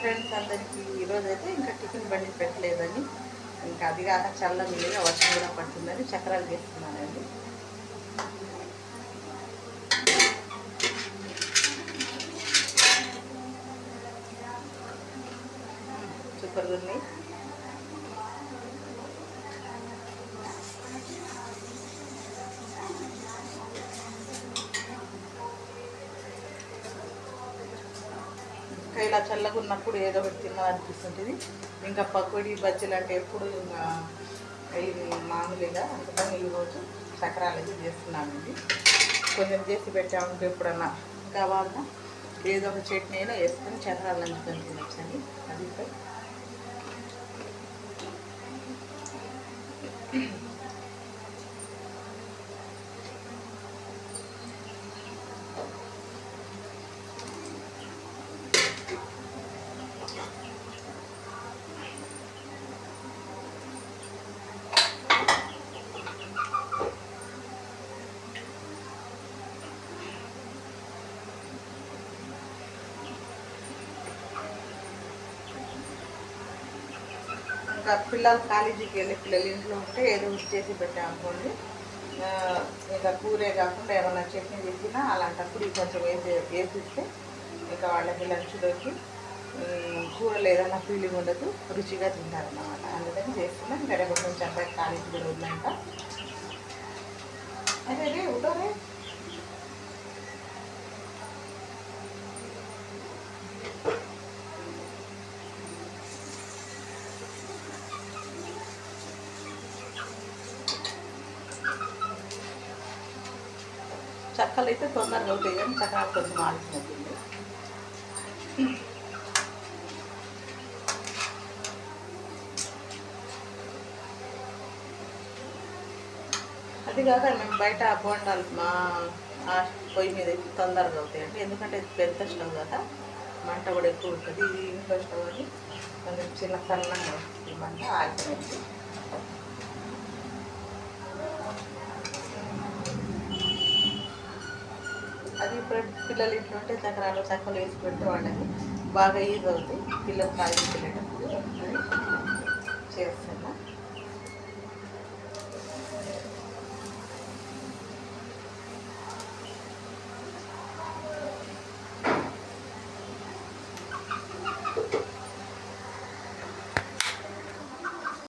Friends అందరికీ. ఈరోజు అయితే ఇంకా టిఫిన్ బండి పెట్టలేదని. ఇంకా అది కాక చల్ల మీదుగా వర్షం కూడా పడుతుందని చక్రాలు చేస్తున్నానండి సూపర్గా ఉన్నాయి. ఇంకా ఇలా చల్లగా ఉన్నప్పుడు ఏదో ఒకటి తినాలనిపిస్తుంటుంది. ఇంకా పకోడీ బజ్జీలు అంటే ఎప్పుడు ఇంకా ఇది మామూలుగా అందుకని ఈరోజు చక్రాలు అయితే కొంచెం చేసి పెట్టామంటే ఎప్పుడన్నా కావాలన్నా ఏదో ఒక చట్నీ అయినా వేసుకొని చక్రాలు నంచుకొని తినొచ్చండి. అది పిల్లలు కాలేజీకి వెళ్ళి పిల్లలు ఇంట్లో ఉంటే ఏదో చేసి పెట్టామనుకోండి ఇంకా కూరే కాకుండా ఏమైనా చట్నీ చేసినా అలాంటప్పుడు కొంచెం వేసి వేసిస్తే ఇంకా వాళ్ళకి లంచ్లోకి కూరలు ఏదైనా ఫీలింగ్ ఉండదు రుచిగా తింటారన్నమాట. అందుకని చేస్తున్నాం. ఇంకా రేపు కొంచెం అబ్బాయి కాలేజీ కూడా ఉందంట అదే రే. ఉటోరే చక్కలు అయితే తొందరగా అవుతాయి కానీ చక్రాలు కొంచెం ఆడుతున్నట్టుంది అది కాక మేము బయట బోండాలు మా ఆ పొయ్యి మీద అయితే తొందరగా అవుతాయి అంటే ఎందుకంటే పెద్ద స్టవ్ కదా మంట కూడా ఎక్కువ ఉంటుంది ఇది ఇంట్లో స్టవ్ అని కొంచెం చిన్న సన్నంగా వస్తుంది మంట ఆగిపోయింది పిల్లలు ఇట్లా ఉంటే చక్రాలు చక్కలు వేసి పెడితే వాళ్ళకి బాగా ఈజీ అవుతుంది. పిల్లలు కాలేజీకి వెళ్ళేటప్పుడు. చేస్తాను.